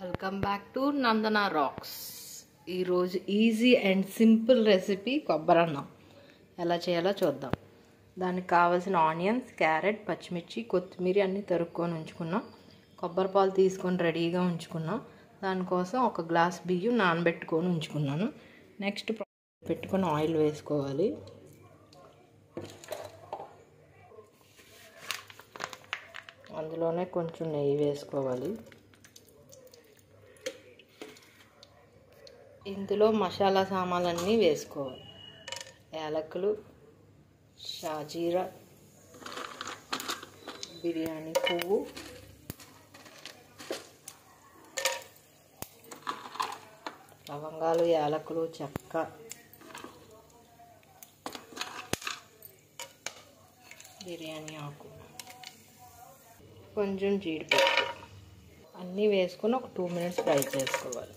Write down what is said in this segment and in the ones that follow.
Welcome back to Nandana Rocks ఈరోజు easy and simple recipe కొబ్బరి అన్నం. ఎలా చేయాలో చూద్దాం. దానికి కావాల్సిన ఆనియన్స్ క్యారెట్ పచ్చిమిర్చి కొత్తిమీర అన్నీ తరుక్కొని ఉంచుకున్నాం. కొబ్బరి పాలు తీసుకొని రెడీగా ఉంచుకున్నాం. దానికోసం ఒక గ్లాస్ బియ్యం నానబెట్టుకొని ఉంచుకున్నాను. నెక్స్ట్ పెట్టుకొని ఆయిల్ వేసుకోవాలి. అందులోనే కొంచెం నెయ్యి వేసుకోవాలి. ఇందులో మసాలా సామాన్లన్నీ వేసుకోవాలి. యాలకులు షాజీరా బిర్యానీ పువ్వు లవంగాలు యాలకులు చెక్క బిర్యానీ ఆకు కొంచెం జీడిపప్పు. అన్నీ వేసుకొని ఒక టూ మినిట్స్ ఫ్రై చేసుకోవాలి.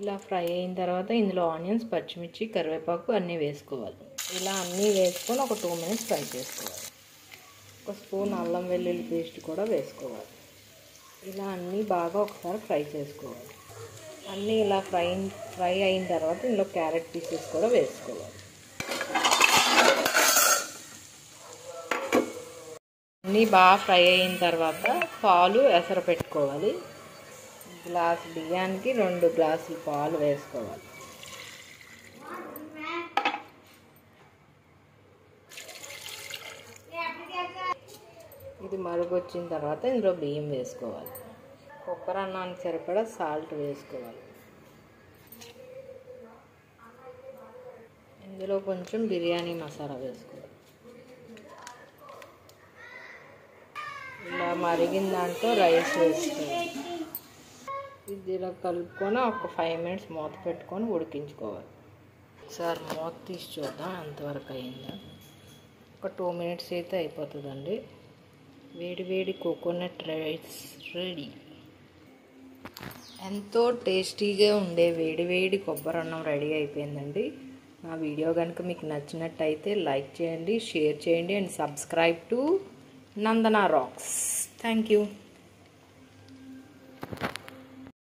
ఇలా ఫ్రై అయిన తర్వాత ఇందులో ఆనియన్స్ పచ్చిమిర్చి కరివేపాకు అన్నీ వేసుకోవాలి. ఇలా అన్నీ వేసుకొని ఒక టూ మినిట్స్ ఫ్రై చేసుకోవాలి. ఒక స్పూన్ అల్లం వెల్లుల్లి పేస్ట్ కూడా వేసుకోవాలి. ఇలా అన్నీ బాగా ఒకసారి ఫ్రై చేసుకోవాలి. అన్నీ ఇలా ఫ్రై ఫ్రై అయిన తర్వాత ఇందులో క్యారెట్ పీసెస్ కూడా వేసుకోవాలి. అన్నీ బాగా ఫ్రై అయిన తర్వాత పాలు ఎసర పెట్టుకోవాలి గ్లాస్ బియ్యానికి రెండు గ్లాసులు పాలు వేసుకోవాలి. ఇది మరుగొచ్చిన తర్వాత ఇందులో బియ్యం వేసుకోవాలి. కొబ్బరి అన్నానికి సరిపడా సాల్ట్ వేసుకోవాలి. ఇందులో కొంచెం బిర్యానీ మసాలా వేసుకోవాలి. ఇలా మరిగిన దాంట్లో రైస్ వేసుకోవాలి. ఇది ఇలా కలుపుకొని ఒక ఫైవ్ మినిట్స్ మూత పెట్టుకొని ఉడికించుకోవాలి. ఒకసారి మూత తీసి చూద్దాం ఎంతవరకు అయిందా. ఒక టూ మినిట్స్ అయితే అయిపోతుందండి. వేడి వేడి కోకోనట్ రైస్ రెడీ ఎంతో టేస్టీగా ఉండే వేడి వేడి కొబ్బరి అన్నం రెడీ అయిపోయిందండి. నా వీడియో కనుక మీకు నచ్చినట్టయితే లైక్ చేయండి షేర్ చేయండి and subscribe to Nandana Rocks thank you